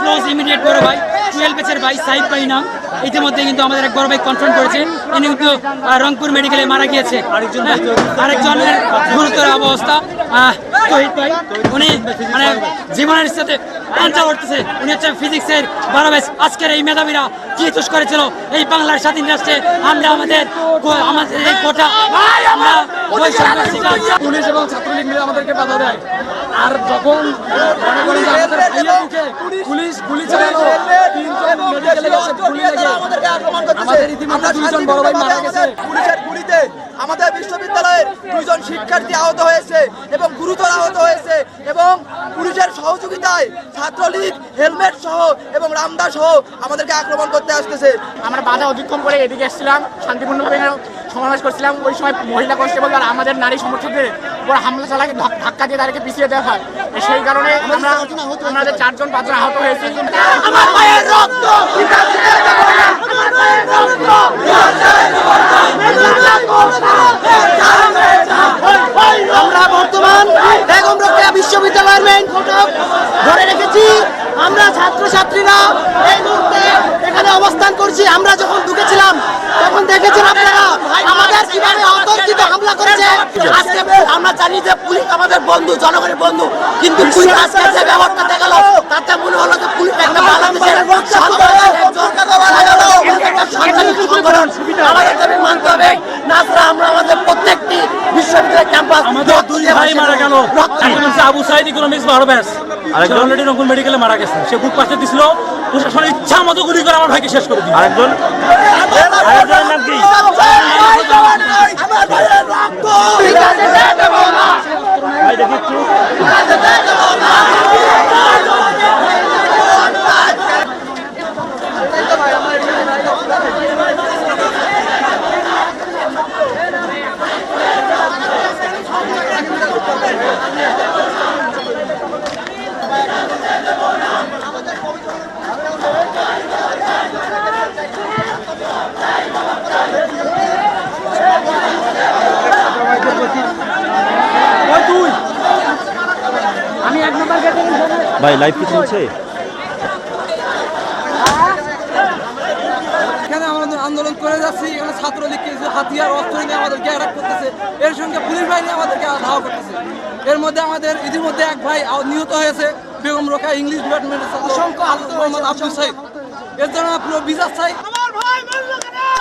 Close immediate বড় ভাই twelve ব্যাচের ভাই সাহিব ভাই নাম। ইতিমধ্যে কিন্তু আমাদের এক বড় ভাই কনফার্ম করেছে। ইনি কিন্তু রংপুর মেডিকেলে মারা গিয়েছে। হ্যাঁ, আরেকজনের গুরুতর অবস্থা। আহ, তহিদ ভাই উনি মানে জীবনের সাথে পাঞ্চা করতেছে। উনি হচ্ছে ফিজিক্সের বারো ব্যাচ আজকের এই মেধাবীরা কি চুষ করেছিল? এই বাংলার স্বাধীন রাষ্ট্রে আমরা আমাদের আমাদের এই কোটা আমরা পুলিশ এবং ছাত্রলীগ মিলে আমাদেরকে বাধা দেয়। আর যখন পুলিশ গুলি চালানো আমাদের ইতিমধ্যে দুইজন বড় ভাই মারা গেছে। পুলিশের গুলিতে। দুইজন শিক্ষার্থী আহত হয়েছে এবং গুরুতর আহত হয়েছে এবং পুলিশের সহযোগিতায় ছাত্রলীগ হেলমেট সহ এবং রামদা সহ আমাদেরকে আক্রমণ করতে আসতেছে। আমরা বাধা অতিক্রম করে এদিকে এসেছিলাম শান্তিপূর্ণভাবে সমাবেশ করছিলাম। ওই সময় মহিলা কনস্টেবল আর আমাদের নারী সমর্থকদের উপর হামলা চালাকে ধাক্কা দিয়ে তাদেরকে পিছিয়ে দেওয়া হয়। সেই কারণে আমরা আমাদের চারজন পাঁচজন আহত হয়েছে। আমার মায়ের রক্ত! আমরা মেইন ফটক ধরে রেখেছি। আমরা ছাত্রছাত্রীরা এই মুহূর্তে এখানে অবস্থান করছি। আমরা যখন ঢুকেছিলাম, তখন দেখেছেন আপনারা, আমাদের কীভাবে অতর্কিত হামলা করেছে। আজকে আমরা জানি যে পুলিশ আমাদের বন্ধু, জনগণের বন্ধু, কিন্তু পুলিশ আজকে যে ব্যবহারটা দেখাল, তাতে মনে হলো যে পুলিশ একটা বাংলাদেশের সন্ত্রাসী আমাদের দুই ভাই মারা গেল। আবু সাইদ ইকোনমিক্স বারো ব্যাস। আরেকজন? অলরেডি রংপুর মেডিকেলে মারা গেছে। সে বুক পাশে দিছিল। প্রশাসনের ইচ্ছা মতো গুলি করে আমার ভাইকে শেষ করে দিল। আরেকজন? আরেকজনের নাম কি? ভাই দেখি একটু। ভাই লাইভ কি চলছে? এখানে আমাদের আন্দোলন করে যাচ্ছি এখানে ছাত্রলীগ কিছু হাতিয়ার অস্ত্র নিয়ে আমাদেরকে অ্যাটাক করতেছে। এর সঙ্গে পুলিশ বাহিনী আমাদেরকে ধাওয়া করতেছে। এর মধ্যে আমাদের ইতিমধ্যে এক ভাই নিহত হয়েছে বেগম রোকা ইংলিশ ডিপার্টমেন্টের আল- মোহাম্মদ আব্দুল সাইদ। এর জন্য পুরো বিচার চাই।